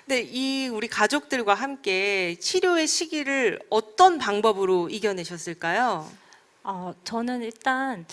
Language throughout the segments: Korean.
근데 이 우리 가족들과 함께 치료의 시기를 어떤 방법으로 이겨내셨을까요? 어, 저는 일단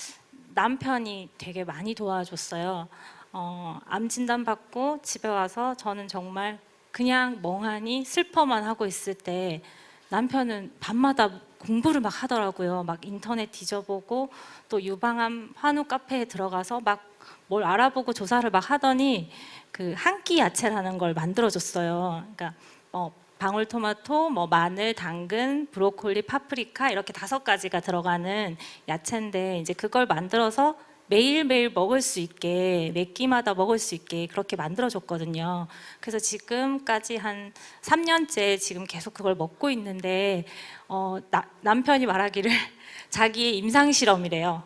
남편이 되게 많이 도와줬어요. 어, 암 진단 받고 집에 와서 저는 정말 그냥 멍하니 슬퍼만 하고 있을 때 남편은 밤마다 공부를 막 하더라고요. 막 인터넷 뒤져보고 또 유방암 환우 카페에 들어가서 막 뭘 알아보고 조사를 막 하더니 그 한 끼 야채라는 걸 만들어줬어요. 그러니까 어, 방울토마토, 뭐 마늘, 당근, 브로콜리, 파프리카 이렇게 다섯 가지가 들어가는 야채인데 이제 그걸 만들어서 매일매일 먹을 수 있게 몇 끼마다 먹을 수 있게 그렇게 만들어 줬거든요. 그래서 지금까지 한 3년째 지금 계속 그걸 먹고 있는데 어, 나- 남편이 말하기를 자기의 임상 실험이래요.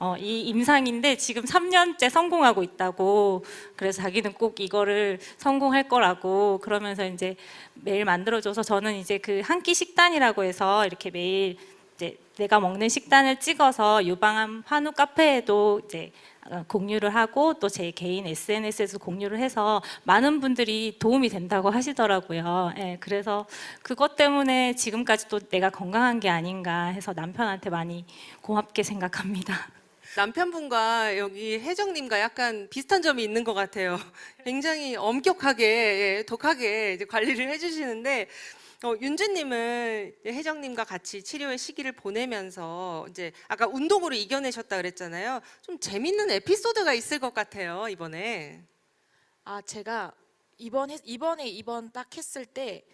어, 이 임상인데 지금 3년째 성공하고 있다고 그래서 자기는 꼭 이거를 성공할 거라고 그러면서 이제 매일 만들어줘서 저는 이제 그 한 끼 식단이라고 해서 이렇게 매일 이제 내가 먹는 식단을 찍어서 유방암 환우 카페에도 이제 어, 공유를 하고 또 제 개인 SNS에서 공유를 해서 많은 분들이 도움이 된다고 하시더라고요. 예, 그래서 그것 때문에 지금까지도 내가 건강한 게 아닌가 해서 남편한테 많이 고맙게 생각합니다. 남편분과 여기 혜정님과 약간 비슷한 점이 있는 것 같아요. 굉장히 엄격하게, 예, 독하게 이제 관리를 해주시는데, 어, 윤주님은 이제 혜정님과 같이 치료의 시기를 보내면서 이제 아까 운동으로 이겨내셨다 그랬잖아요. 좀 재밌는 에피소드가 있을 것 같아요, 이번에. 아 제가 이번 했- 이번에 이번 딱 했을 때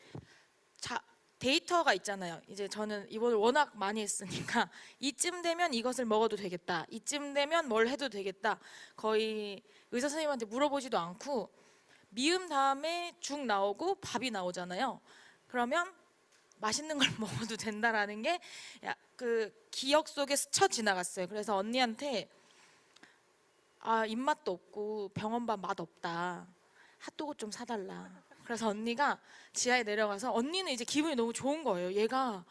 자, 데이터가 있잖아요. 이제 저는 이번을 워낙 많이 했으니까 이쯤 되면 이것을 먹어도 되겠다. 이쯤 되면 뭘 해도 되겠다. 거의 의사 선생님한테 물어보지도 않고 미음 다음에 죽 나오고 밥이 나오잖아요. 그러면 맛있는 걸 먹어도 된다라는 게 그 기억 속에 스쳐 지나갔어요. 그래서 언니한테 아 입맛도 없고 병원밥 맛 없다. 핫도그 좀 사달라. 그래서 언니가 지하에 내려가서 언니는 이제 기분이 너무 좋은 거예요. 얘가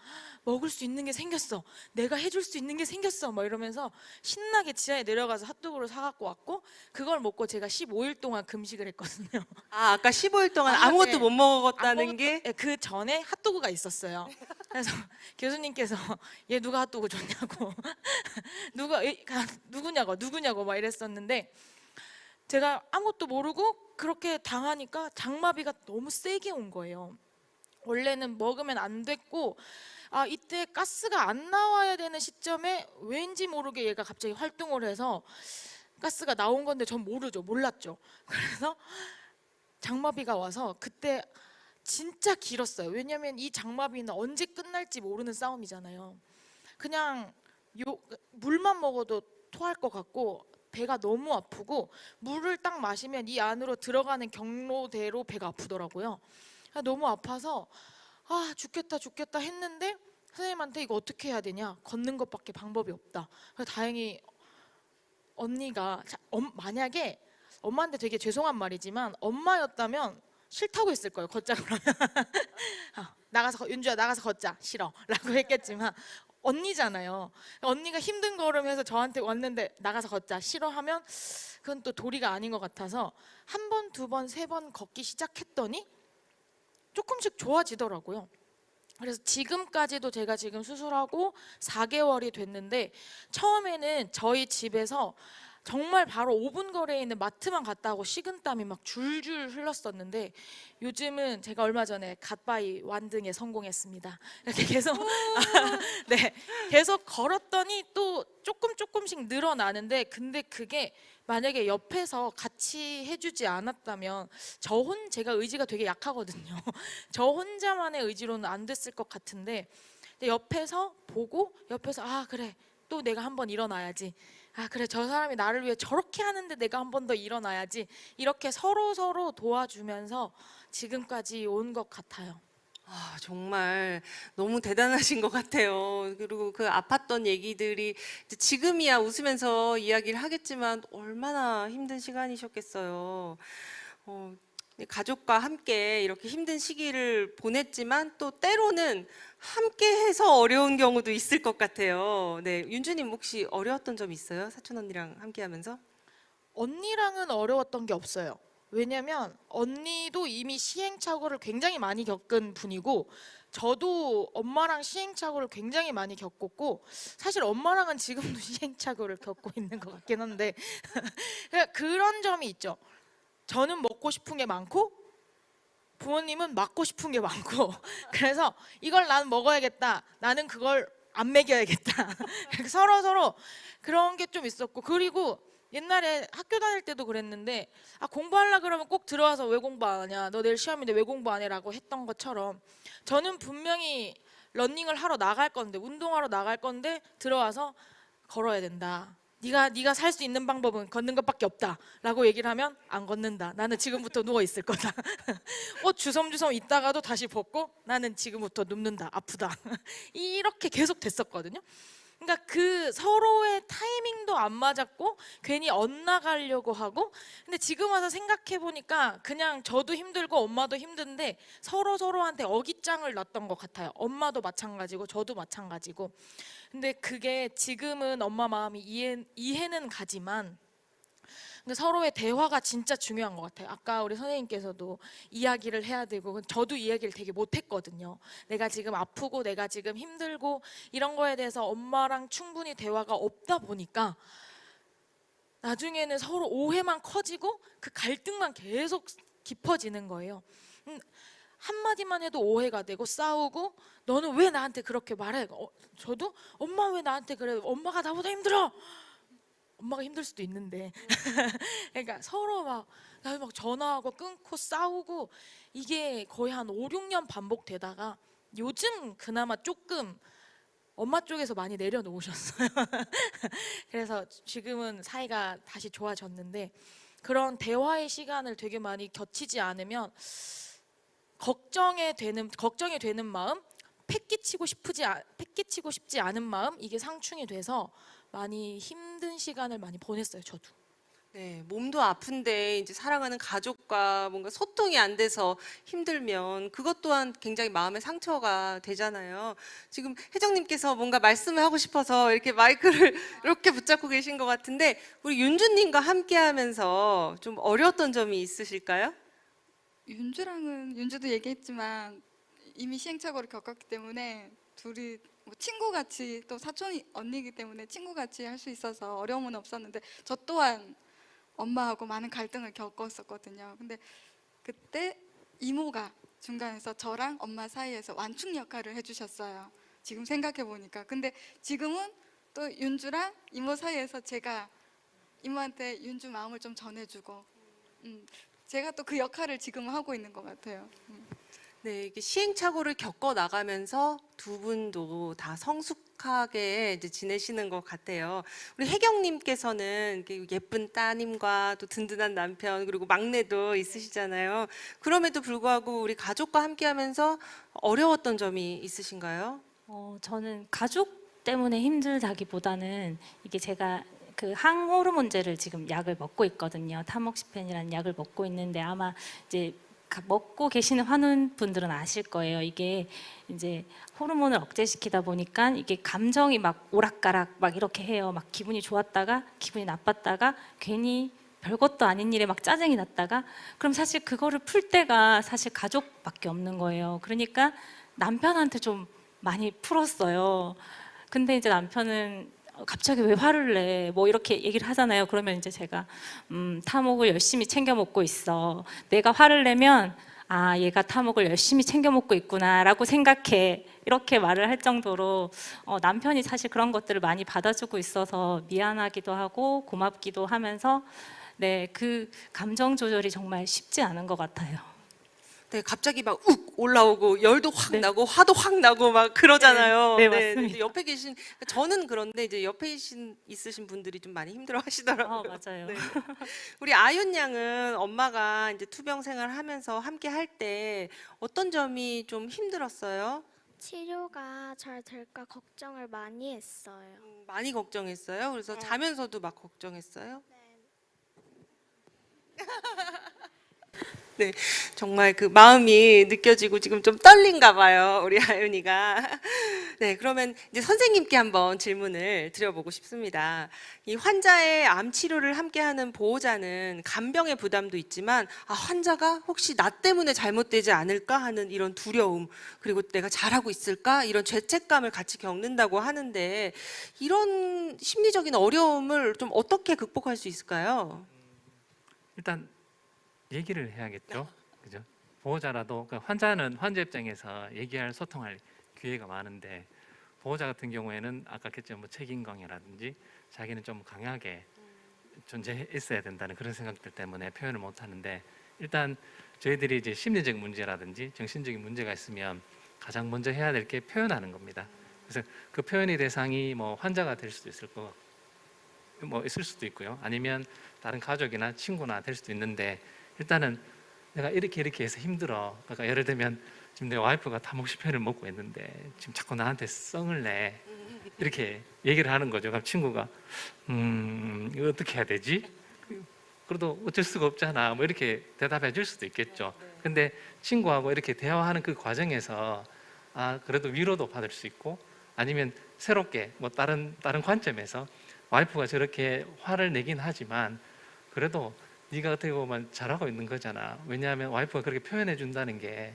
먹을 수 있는 게 생겼어. 내가 해줄 수 있는 게 생겼어. 막 이러면서 신나게 지하에 내려가서 핫도그를 사갖고 왔고 그걸 먹고 제가 15일 동안 금식을 했거든요. 아, 아까 15일 동안 아, 아무것도 네. 못 먹었다는 게그 전에 핫도그가 있었어요. 그래서 교수님께서 얘 누가 핫도그 줬냐고 누가 누구냐고 누구냐고 막 이랬었는데 제가 아무것도 모르고 그렇게 당하니까 장마비가 너무 세게 온 거예요. 원래는 먹으면 안 됐고 아 이때 가스가 안 나와야 되는 시점에 왠지 모르게 얘가 갑자기 활동을 해서 가스가 나온 건데 전 모르죠. 몰랐죠. 그래서 장마비가 와서 그때 진짜 길었어요. 왜냐면 이 장마비는 언제 끝날지 모르는 싸움이잖아요. 그냥 요 물만 먹어도 토할 것 같고 배가 너무 아프고 물을 딱 마시면 이 안으로 들어가는 경로대로 배가 아프더라고요. 아, 너무 아파서 아 죽겠다 죽겠다 했는데 선생님한테 이거 어떻게 해야 되냐 걷는 것밖에 방법이 없다. 그래서 다행히 언니가 만약에 엄마한테 되게 죄송한 말이지만 엄마였다면 싫다고 했을 거예요 걷자 그러면 아, 나가서 걷- 윤주야 나가서 걷자 싫어라고 했겠지만 언니잖아요. 언니가 힘든 걸음해서 저한테 왔는데 나가서 걷자 싫어하면 그건 또 도리가 아닌 것 같아서 한 번, 두 번, 세 번 걷기 시작했더니 조금씩 좋아지더라고요. 그래서 지금까지도 제가 지금 수술하고 4개월이 됐는데 처음에는 저희 집에서 정말 바로 5분 거리에 있는 마트만 갔다 하고 식은땀이 막 줄줄 흘렀었는데 요즘은 제가 얼마 전에 갓바이 완등에 성공했습니다. 이렇게 계속 네 계속 걸었더니 또 조금 조금씩 늘어나는데 근데 그게 만약에 옆에서 같이 해주지 않았다면 저 혼 제가 의지가 되게 약하거든요. 저 혼자만의 의지로는 안 됐을 것 같은데 옆에서 보고 옆에서 아 그래 또 내가 한번 일어나야지. 아 그래 저 사람이 나를 위해 저렇게 하는데 내가 한 번 더 일어나야지. 이렇게 서로 서로 도와주면서 지금까지 온 것 같아요. 아, 정말 너무 대단하신 것 같아요. 그리고 그 아팠던 얘기들이 지금이야 웃으면서 이야기를 하겠지만 얼마나 힘든 시간이셨겠어요. 어, 가족과 함께 이렇게 힘든 시기를 보냈지만 또 때로는 함께 해서 어려운 경우도 있을 것 같아요. 네, 윤주님 혹시 어려웠던 점 있어요? 사촌 언니랑 함께 하면서? 언니랑은 어려웠던 게 없어요. 왜냐면 언니도 이미 시행착오를 굉장히 많이 겪은 분이고 저도 엄마랑 시행착오를 굉장히 많이 겪었고 사실 엄마랑은 지금도 시행착오를 겪고 있는 것 같긴 한데 그러니까 그런 점이 있죠. 저는 먹고 싶은 게 많고 부모님은 맞고 싶은 게 많고 그래서 이걸 나는 먹어야겠다. 나는 그걸 안 먹여야겠다. 서로 서로 그런 게 좀 있었고 그리고 옛날에 학교 다닐 때도 그랬는데 아 공부하려 그러면 꼭 들어와서 왜 공부 안 하냐 너 내일 시험인데 왜 공부 안 해라고 했던 것처럼 저는 분명히 러닝을 하러 나갈 건데 운동하러 나갈 건데 들어와서 걸어야 된다 네가 네가 살 수 있는 방법은 걷는 것밖에 없다라고 얘기를 하면 안 걷는다. 나는 지금부터 누워 있을 거다. 옷 주섬주섬 있다가도 다시 벗고 나는 지금부터 눕는다. 아프다. 이렇게 계속 됐었거든요 그러니까 그 서로의 타이밍도 안 맞았고 괜히 엇나가려고 하고 근데 지금 와서 생각해 보니까 그냥 저도 힘들고 엄마도 힘든데 서로 서로한테 어깃장을 놨던 것 같아요. 엄마도 마찬가지고 저도 마찬가지고. 근데 그게 지금은 엄마 마음이 이해, 이해는 가지만 근데 서로의 대화가 진짜 중요한 것 같아요. 아까 우리 선생님께서도 이야기를 해야 되고 저도 이야기를 되게 못했거든요. 내가 지금 아프고 내가 지금 힘들고 이런 거에 대해서 엄마랑 충분히 대화가 없다 보니까 나중에는 서로 오해만 커지고 그 갈등만 계속 깊어지는 거예요. 음, 한마디만 해도 오해가 되고 싸우고 너는 왜 나한테 그렇게 말해? 어, 저도 엄마 왜 나한테 그래? 엄마가 나보다 힘들어. 엄마가 힘들 수도 있는데 그러니까 서로 막, 나막 전화하고 끊고 싸우고 이게 거의 한 5, 6년 반복되다가 요즘 그나마 조금 엄마 쪽에서 많이 내려놓으셨어요. 그래서 지금은 사이가 다시 좋아졌는데 그런 대화의 시간을 되게 많이 겹치지 않으면 걱정에 되는 걱정이 되는 마음, 패기치고 싶지 아- 패기치고 싶지 않은 마음 이게 상충이 돼서 많이 힘든 시간을 많이 보냈어요. 저도. 네, 몸도 아픈데 이제 사랑하는 가족과 뭔가 소통이 안 돼서 힘들면 그것 또한 굉장히 마음의 상처가 되잖아요. 지금 혜정님께서 뭔가 말씀을 하고 싶어서 이렇게 마이크를 이렇게 붙잡고 계신 것 같은데 우리 윤주님과 함께하면서 좀 어려웠던 점이 있으실까요? 윤주랑은 윤주도 얘기했지만 이미 시행착오를 겪었기 때문에 둘이 뭐 친구같이 또 사촌 언니이기 때문에 친구같이 할 수 있어서 어려움은 없었는데 저 또한 엄마하고 많은 갈등을 겪었었거든요. 근데 그때 이모가 중간에서 저랑 엄마 사이에서 완충 역할을 해주셨어요. 지금 생각해 보니까. 근데 지금은 또 윤주랑 이모 사이에서 제가 이모한테 윤주 마음을 좀 전해주고, 음, 제가 또 그 역할을 지금 하고 있는 것 같아요. 네, 이게 시행착오를 겪어 나가면서 두 분도 다 성숙하게 이제 지내시는 것 같아요. 우리 혜경님께서는 예쁜 따님과 또 든든한 남편 그리고 막내도 있으시잖아요. 그럼에도 불구하고 우리 가족과 함께하면서 어려웠던 점이 있으신가요? 어, 저는 가족 때문에 힘들다기보다는 이게 제가 그 항호르몬제를 지금 약을 먹고 있거든요. 타목시펜이라는 약을 먹고 있는데 아마 이제 가- 먹고 계시는 환운 분들은 아실 거예요. 이게 이제 호르몬을 억제시키다 보니까 이게 감정이 막 오락가락 막 이렇게 해요. 막 기분이 좋았다가 기분이 나빴다가 괜히 별것도 아닌 일에 막 짜증이 났다가 그럼 사실 그거를 풀 때가 사실 가족밖에 없는 거예요. 그러니까 남편한테 좀 많이 풀었어요. 근데 이제 남편은 갑자기 왜 화를 내? 뭐 이렇게 얘기를 하잖아요. 그러면 이제 제가 음, 타목을 열심히 챙겨 먹고 있어. 내가 화를 내면 아, 얘가 타목을 열심히 챙겨 먹고 있구나라고 생각해. 이렇게 말을 할 정도로 어, 남편이 사실 그런 것들을 많이 받아주고 있어서 미안하기도 하고 고맙기도 하면서 네, 그 감정 조절이 정말 쉽지 않은 것 같아요. 네, 갑자기 막 욱 올라오고 열도 확 네. 나고 화도 확 나고 막 그러잖아요. 네, 네, 맞습니다. 이제 옆에 계신 저는 그런데 이제 옆에 계신 있으신 분들이 좀 많이 힘들어 하시더라고요. 어, 맞아요. 네. 우리 아윤 양은 엄마가 이제 투병 생활하면서 함께 할 때 어떤 점이 좀 힘들었어요? 치료가 잘 될까 걱정을 많이 했어요. 음, 많이 걱정했어요. 그래서 네. 자면서도 막 걱정했어요. 네, 정말 그 마음이 느껴지고 지금 좀 떨린가 봐요, 우리 아윤이가. 네, 그러면 이제 선생님께 한번 질문을 드려보고 싶습니다. 이 환자의 암 치료를 함께하는 보호자는 간병의 부담도 있지만 아, 환자가 혹시 나 때문에 잘못되지 않을까 하는 이런 두려움 그리고 내가 잘하고 있을까 이런 죄책감을 같이 겪는다고 하는데 이런 심리적인 어려움을 좀 어떻게 극복할 수 있을까요? 일단 얘기를 해야겠죠. 그죠? 보호자라도 그 환자는 환자 입장에서 얘기할 소통할 기회가 많은데 보호자 같은 경우에는 아까 했죠 뭐 책임감이라든지 자기는 좀 강하게 존재해 있어야 된다는 그런 생각들 때문에 표현을 못 하는데 일단 저희들이 이제 심리적 문제라든지 정신적인 문제가 있으면 가장 먼저 해야 될 게 표현하는 겁니다. 그래서 그 표현의 대상이 뭐 환자가 될 수도 있을 거고 뭐 있을 수도 있고요. 아니면 다른 가족이나 친구나 될 수도 있는데 일단은 내가 이렇게 이렇게 해서 힘들어. 그러니까 예를 들면 지금 내 와이프가 타목시페를 먹고 있는데 지금 자꾸 나한테 썽을 내. 이렇게 얘기를 하는 거죠. 그럼 친구가 음 이거 어떻게 해야 되지? 그래도 어쩔 수가 없잖아. 뭐 이렇게 대답해 줄 수도 있겠죠. 근데 친구하고 이렇게 대화하는 그 과정에서 아 그래도 위로도 받을 수 있고 아니면 새롭게 뭐 다른 다른 관점에서 와이프가 저렇게 화를 내긴 하지만 그래도 네가 어떻게 보면 잘하고 있는 거잖아. 왜냐하면 와이프가 그렇게 표현해 준다는 게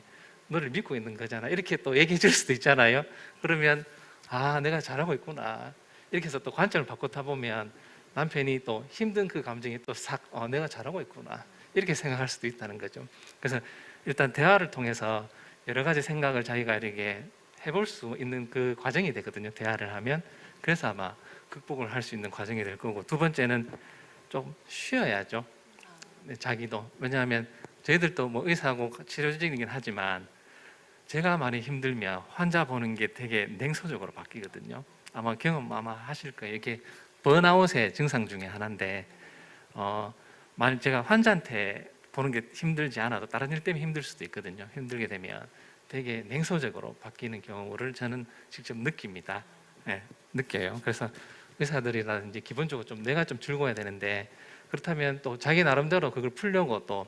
너를 믿고 있는 거잖아. 이렇게 또 얘기해 줄 수도 있잖아요. 그러면 아 내가 잘하고 있구나. 이렇게 해서 또 관점을 바꾸다 보면 남편이 또 힘든 그 감정이 또싹 어, 내가 잘하고 있구나. 이렇게 생각할 수도 있다는 거죠. 그래서 일단 대화를 통해서 여러 가지 생각을 자기가 이렇게 해볼 수 있는 그 과정이 되거든요. 대화를 하면 그래서 아마 극복을 할 수 있는 과정이 될 거고 두 번째는 좀 쉬어야죠. 네, 자기도 왜냐하면 저희들도 뭐 의사하고 치료직이긴 하지만 제가 많이 힘들면 환자 보는 게 되게 냉소적으로 바뀌거든요. 아마 경험 아마 하실 거예요. 이게 번아웃의 증상 중에 하나인데 어, 만약 제가 환자한테 보는 게 힘들지 않아도 다른 일 때문에 힘들 수도 있거든요. 힘들게 되면 되게 냉소적으로 바뀌는 경우를 저는 직접 느낍니다. 네, 느껴요. 그래서 의사들이라든지 기본적으로 좀 내가 좀 즐거워야 되는데 그렇다면 또 자기 나름대로 그걸 풀려고 또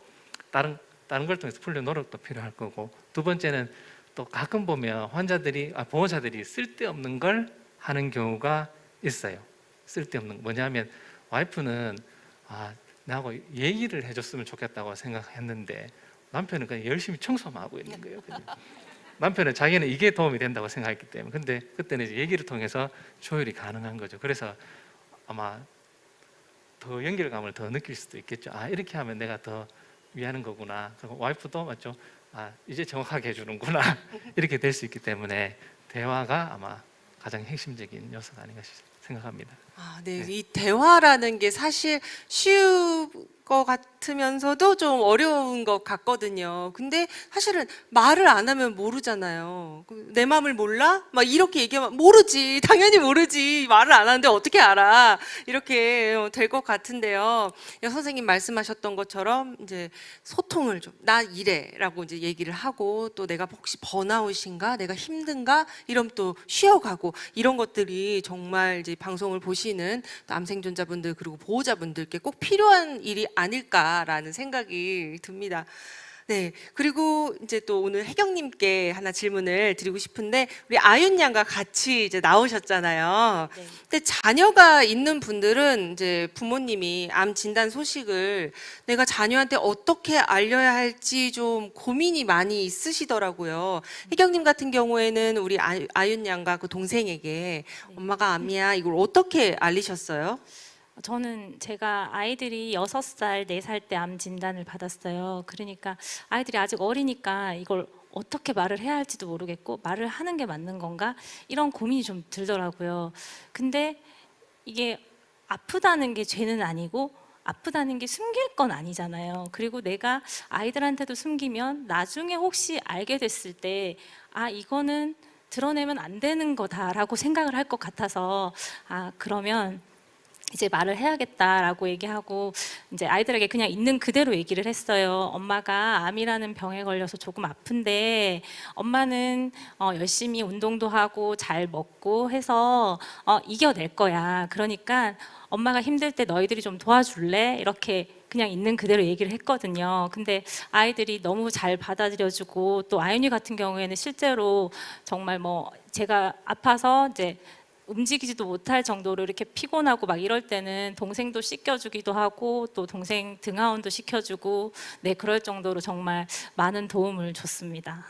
다른 다른 걸 통해서 풀려 노력도 필요할 거고 두 번째는 또 가끔 보면 환자들이 아, 보호자들이 쓸데없는 걸 하는 경우가 있어요. 쓸데없는 뭐냐면 와이프는 아 나하고 얘기를 해줬으면 좋겠다고 생각했는데 남편은 그냥 열심히 청소만 하고 있는 거예요. 그냥. 남편은 자기는 이게 도움이 된다고 생각했기 때문에 근데 그때는 이제 얘기를 통해서 조율이 가능한 거죠. 그래서 아마 더 연결감을 더 느낄 수도 있겠죠. 아 이렇게 하면 내가 더 위하는 거구나. 그리고 와이프도 맞죠. 아 이제 정확하게 해주는구나. 이렇게 될 수 있기 때문에 대화가 아마 가장 핵심적인 요소가 아닌가 싶- 생각합니다. 아, 네. 네. 이 대화라는 게 사실 쉬울 것 같으면서도 좀 어려운 것 같거든요. 근데 사실은 말을 안 하면 모르잖아요. 그내 마음을 몰라? 막 이렇게 얘기하면 모르지. 당연히 모르지. 말을 안 하는데 어떻게 알아? 이렇게 될 것 같은데요. 여 선생님 말씀하셨던 것처럼 이제 소통을 좀 나 이래라고 이제 얘기를 하고 또 내가 혹시 번아웃인가? 내가 힘든가? 이러면 또 쉬어가고 이런 것들이 정말 이제 방송을 보시 는또 암생존자분들 그리고 보호자분들께 꼭 필요한 일이 아닐까라는 생각이 듭니다. 네. 그리고 이제 또 오늘 혜경님께 하나 질문을 드리고 싶은데 우리 아윤 양과 같이 이제 나오셨잖아요. 네. 근데 자녀가 있는 분들은 이제 부모님이 암 진단 소식을 내가 자녀한테 어떻게 알려야 할지 좀 고민이 많이 있으시더라고요. 혜경님 같은 경우에는 우리 아- 아윤 양과 그 동생에게 엄마가 암이야 이걸 어떻게 알리셨어요? 저는 제가 아이들이 6살, 4살 때 암 진단을 받았어요. 그러니까 아이들이 아직 어리니까 이걸 어떻게 말을 해야 할지도 모르겠고 말을 하는 게 맞는 건가? 이런 고민이 좀 들더라고요. 근데 이게 아프다는 게 죄는 아니고 아프다는 게 숨길 건 아니잖아요. 그리고 내가 아이들한테도 숨기면 나중에 혹시 알게 됐을 때 아, 이거는 드러내면 안 되는 거다라고 생각을 할 것 같아서 아, 그러면 이제 말을 해야겠다라고 얘기하고 이제 아이들에게 그냥 있는 그대로 얘기를 했어요. 엄마가 암이라는 병에 걸려서 조금 아픈데 엄마는 어, 열심히 운동도 하고 잘 먹고 해서 어, 이겨낼 거야. 그러니까 엄마가 힘들 때 너희들이 좀 도와줄래? 이렇게 그냥 있는 그대로 얘기를 했거든요. 근데 아이들이 너무 잘 받아들여주고 또 아윤이 같은 경우에는 실제로 정말 뭐 제가 아파서 이제 움직이지도 못할 정도로 이렇게 피곤하고 막 이럴 때는 동생도 씻겨주기도 하고 또 동생 등하원도 시켜주고 네 그럴 정도로 정말 많은 도움을 줬습니다.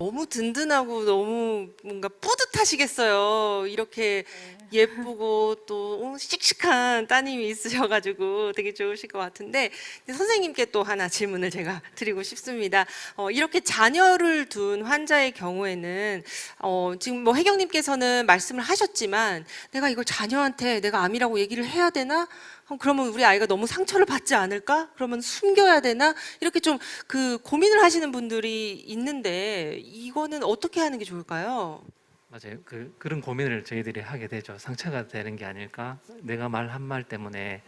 너무 든든하고 너무 뭔가 뿌듯하시겠어요. 이렇게 예쁘고 또 어, 씩씩한 따님이 있으셔가지고 되게 좋으실 것 같은데 선생님께 또 하나 질문을 제가 드리고 싶습니다. 어, 이렇게 자녀를 둔 환자의 경우에는 어, 지금 뭐 혜경님께서는 말씀을 하셨지만 내가 이걸 자녀한테 내가 암이라고 얘기를 해야 되나? 어, 그러면 우리 아이가 너무 상처를 받지 않을까? 그러면 숨겨야 되나? 이렇게 좀 그 고민을 하시는 분들이 있는데 이거는 어떻게 하는 게 좋을까요? 맞아요. 그 그런 고민을 저희들이 하게 되죠. 상처가 되는 게 아닐까? 내가 말 한 말 때문에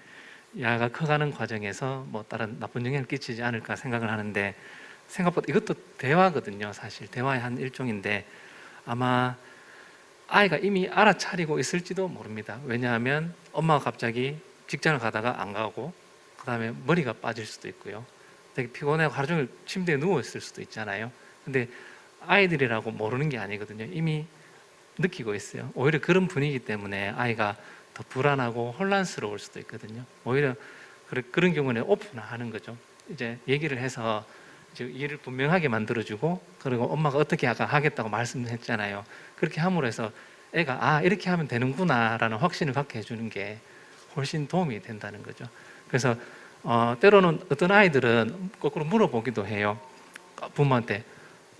야가 커가는 과정에서 뭐 다른 나쁜 영향을 끼치지 않을까 생각을 하는데 생각보다 이것도 대화거든요. 사실 대화의 한 일종인데 아마 아이가 이미 알아차리고 있을지도 모릅니다. 왜냐하면 엄마가 갑자기 직장을 가다가 안 가고 그다음에 머리가 빠질 수도 있고요. 되게 피곤해고 하루 종일 침대에 누워 있을 수도 있잖아요. 근데 아이들이라고 모르는 게 아니거든요. 이미 느끼고 있어요. 오히려 그런 분위기 때문에 아이가 더 불안하고 혼란스러울 수도 있거든요. 오히려 그런 경우는 오픈하는 거죠. 이제 얘기를 해서 이제 이해를 분명하게 만들어주고 그리고 엄마가 어떻게 하겠다고 말씀했잖아요. 그렇게 함으로 해서 애가 아 이렇게 하면 되는구나라는 확신을 갖게 해주는 게 훨씬 도움이 된다는 거죠. 그래서 어, 때로는 어떤 아이들은 거꾸로 물어보기도 해요. 부모한테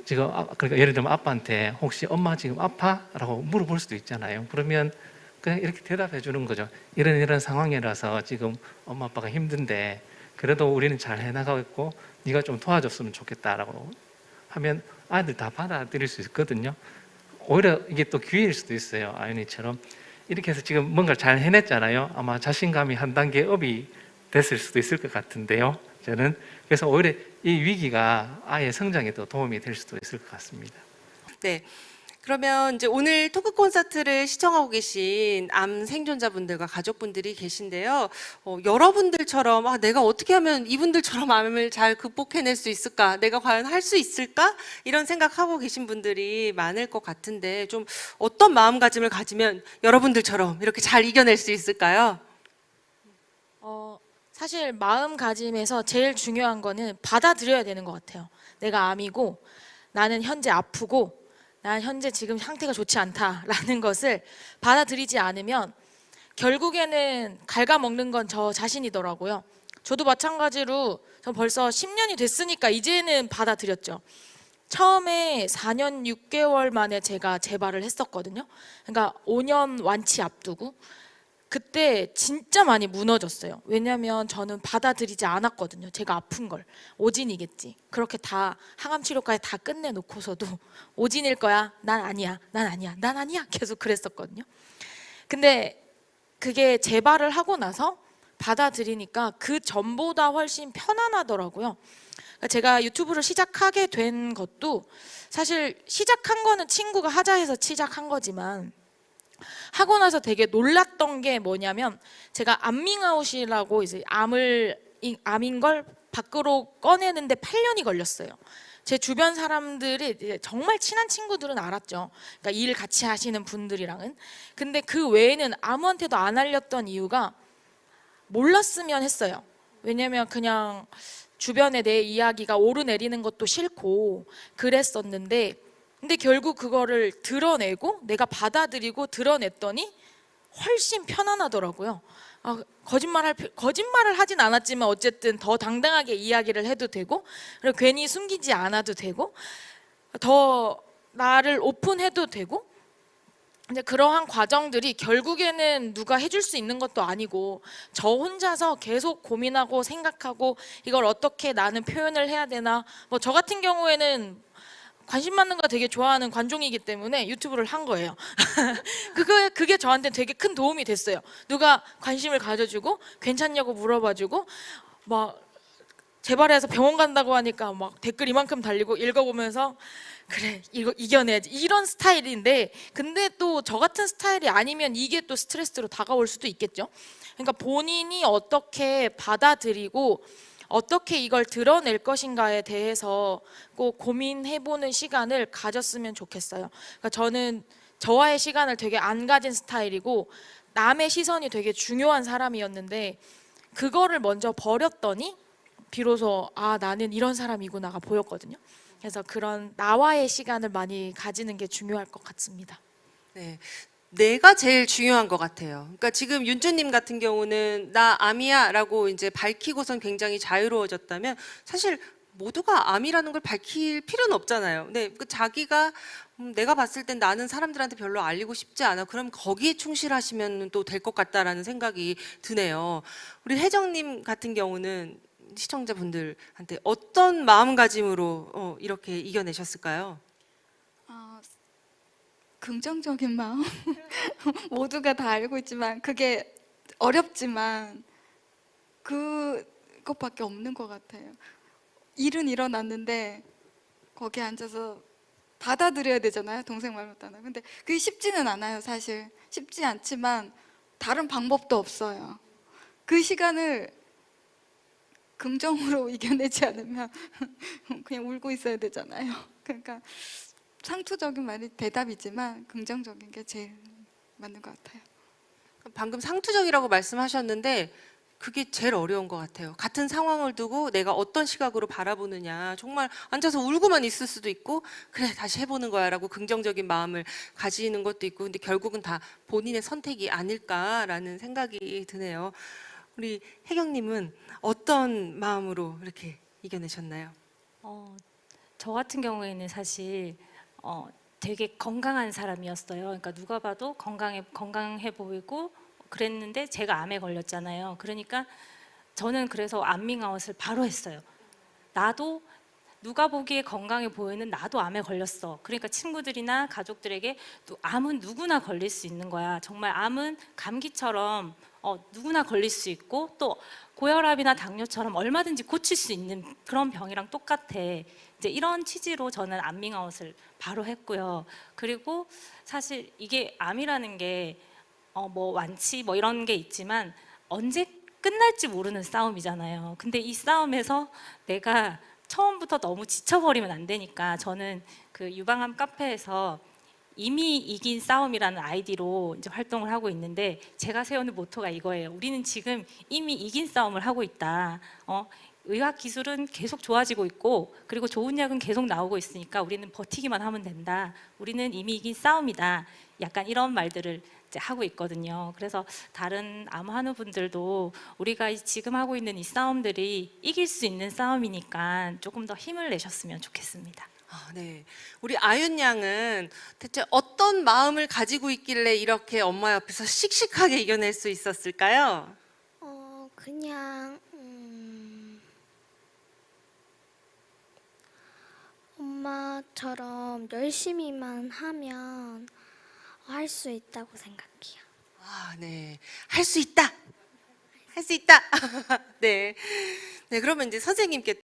지금 아, 그러니까 예를 들면 아빠한테 혹시 엄마 지금 아파?라고 물어볼 수도 있잖아요. 그러면 그냥 이렇게 대답해 주는 거죠. 이런 이런 상황이라서 지금 엄마 아빠가 힘든데 그래도 우리는 잘 해나가고 네가 좀 도와줬으면 좋겠다라고 하면 아이들 다 받아들일 수 있거든요. 오히려 이게 또 기회일 수도 있어요. 아윤이처럼 이렇게 해서 지금 뭔가를 잘 해냈잖아요. 아마 자신감이 한 단계 업이 됐을 수도 있을 것 같은데요. 저는 그래서 오히려 이 위기가 아이의 성장에 더 도움이 될 수도 있을 것 같습니다. 네. 그러면 이제 오늘 토크 콘서트를 시청하고 계신 암 생존자분들과 가족분들이 계신데요. 어, 여러분들처럼 아, 내가 어떻게 하면 이분들처럼 암을 잘 극복해낼 수 있을까? 내가 과연 할 수 있을까? 이런 생각하고 계신 분들이 많을 것 같은데 좀 어떤 마음가짐을 가지면 여러분들처럼 이렇게 잘 이겨낼 수 있을까요? 어, 사실 마음가짐에서 제일 중요한 거는 받아들여야 되는 것 같아요. 내가 암이고 나는 현재 아프고 난 현재 지금 상태가 좋지 않다라는 것을 받아들이지 않으면 결국에는 갉아먹는 건 저 자신이더라고요. 저도 마찬가지로 전 벌써 10년이 됐으니까 이제는 받아들였죠. 처음에 4년 6개월 만에 제가 재발을 했었거든요. 그러니까 5년 완치 앞두고 그때 진짜 많이 무너졌어요. 왜냐면 저는 받아들이지 않았거든요. 제가 아픈 걸. 오진이겠지. 그렇게 다 항암 치료까지 다 끝내놓고서도 오진일 거야. 난 아니야. 난 아니야. 난 아니야. 계속 그랬었거든요. 근데 그게 재발을 하고 나서 받아들이니까 그 전보다 훨씬 편안하더라고요. 그러니까 제가 유튜브를 시작하게 된 것도 사실 시작한 거는 친구가 하자 해서 시작한 거지만 하고 나서 되게 놀랐던 게 뭐냐면 제가 암밍아웃이라고 이제 암을 이- 암인 걸 밖으로 꺼내는데 8년이 걸렸어요. 제 주변 사람들이 정말 친한 친구들은 알았죠. 그러니까 일 같이 하시는 분들이랑은. 근데 그 외에는 아무한테도 안 알렸던 이유가 몰랐으면 했어요. 왜냐면 그냥 주변에 내 이야기가 오르내리는 것도 싫고 그랬었는데 근데 결국 그거를 드러내고 내가 받아들이고 드러냈더니 훨씬 편안하더라고요. 아, 거짓말할 필- 거짓말을 하진 않았지만 어쨌든 더 당당하게 이야기를 해도 되고 그리고 괜히 숨기지 않아도 되고 더 나를 오픈해도 되고 이제 그러한 과정들이 결국에는 누가 해줄 수 있는 것도 아니고 저 혼자서 계속 고민하고 생각하고 이걸 어떻게 나는 표현을 해야 되나 뭐 저 같은 경우에는 관심 받는 거 되게 좋아하는 관종이기 때문에 유튜브를 한 거예요. 그게 그게 저한테 되게 큰 도움이 됐어요. 누가 관심을 가져주고 괜찮냐고 물어봐주고 막 재발해서 병원 간다고 하니까 막 댓글 이만큼 달리고 읽어보면서 그래 이거 이겨내야지 이런 스타일인데 근데 또 저 같은 스타일이 아니면 이게 또 스트레스로 다가올 수도 있겠죠. 그러니까 본인이 어떻게 받아들이고 어떻게 이걸 드러낼 것인가에 대해서 꼭 고민해보는 시간을 가졌으면 좋겠어요. 그러니까 저는 저와의 시간을 되게 안 가진 스타일이고 남의 시선이 되게 중요한 사람이었는데 그거를 먼저 버렸더니 비로소 아 나는 이런 사람이구나가 보였거든요. 그래서 그런 나와의 시간을 많이 가지는 게 중요할 것 같습니다. 네. 내가 제일 중요한 것 같아요. 그러니까 지금 윤주님 같은 경우는 나 암이야라고 이제 밝히고선 굉장히 자유로워졌다면 사실 모두가 암이라는 걸 밝힐 필요는 없잖아요. 근데 그 자기가 음, 내가 봤을 땐 나는 사람들한테 별로 알리고 싶지 않아. 그럼 거기에 충실하시면 또 될 것 같다라는 생각이 드네요. 우리 혜정님 같은 경우는 시청자분들한테 어떤 마음가짐으로 어, 이렇게 이겨내셨을까요? 어, 긍정적인 마음 모두가 다 알고 있지만 그게 어렵지만 그것밖에 없는 것 같아요. 일은 일어났는데 거기 앉아서 받아들여야 되잖아요. 동생 말 못하나. 근데 그게 쉽지는 않아요. 사실 쉽지 않지만 다른 방법도 없어요. 그 시간을 긍정으로 이겨내지 않으면 그냥 울고 있어야 되잖아요. 그러니까 상투적인 말이 대답이지만 긍정적인 게 제일 맞는 것 같아요. 방금 상투적이라고 말씀하셨는데 그게 제일 어려운 것 같아요. 같은 상황을 두고 내가 어떤 시각으로 바라보느냐. 정말 앉아서 울고만 있을 수도 있고, 그래, 다시 해보는 거야. 라고 긍정적인 마음을 가지는 것도 있고, 근데 결국은 다 본인의 선택이 아닐까라는 생각이 드네요. 우리 혜경님은 어떤 마음으로 이렇게 이겨내셨나요? 어, 저 같은 경우에는 사실 어, 되게 건강한 사람이었어요. 그러니까 누가 봐도 건강해 건강해 보이고 그랬는데 제가 암에 걸렸잖아요. 그러니까 저는 그래서 암밍아웃을 바로 했어요. 나도 누가 보기에 건강해 보이는 나도 암에 걸렸어. 그러니까 친구들이나 가족들에게 또 암은 누구나 걸릴 수 있는 거야. 정말 암은 감기처럼 어, 누구나 걸릴 수 있고 또 고혈압이나 당뇨처럼 얼마든지 고칠 수 있는 그런 병이랑 똑같아. 이제 이런 취지로 저는 암밍아웃을 바로 했고요. 그리고 사실 이게 암이라는 게 어, 뭐 완치 뭐 이런 게 있지만 언제 끝날지 모르는 싸움이잖아요. 근데 이 싸움에서 내가 처음부터 너무 지쳐버리면 안 되니까 저는 그 유방암 카페에서 이미 이긴 싸움이라는 아이디로 이제 활동을 하고 있는데 제가 세우는 모토가 이거예요. 우리는 지금 이미 이긴 싸움을 하고 있다. 어, 의학 기술은 계속 좋아지고 있고 그리고 좋은 약은 계속 나오고 있으니까 우리는 버티기만 하면 된다. 우리는 이미 이긴 싸움이다. 약간 이런 말들을 이제 하고 있거든요. 그래서 다른 암 환우 분들도 우리가 이- 지금 하고 있는 이 싸움들이 이길 수 있는 싸움이니까 조금 더 힘을 내셨으면 좋겠습니다. 아, 네. 우리 아윤 양은 대체 어떤 마음을 가지고 있길래 이렇게 엄마 옆에서 씩씩하게 이겨낼 수 있었을까요? 어, 그냥 엄마처럼 열심히만 하면 할 수 있다고 생각해요. 아, 네. 할 수 있다. 할 수 있다. 네. 네, 그러면 이제 선생님께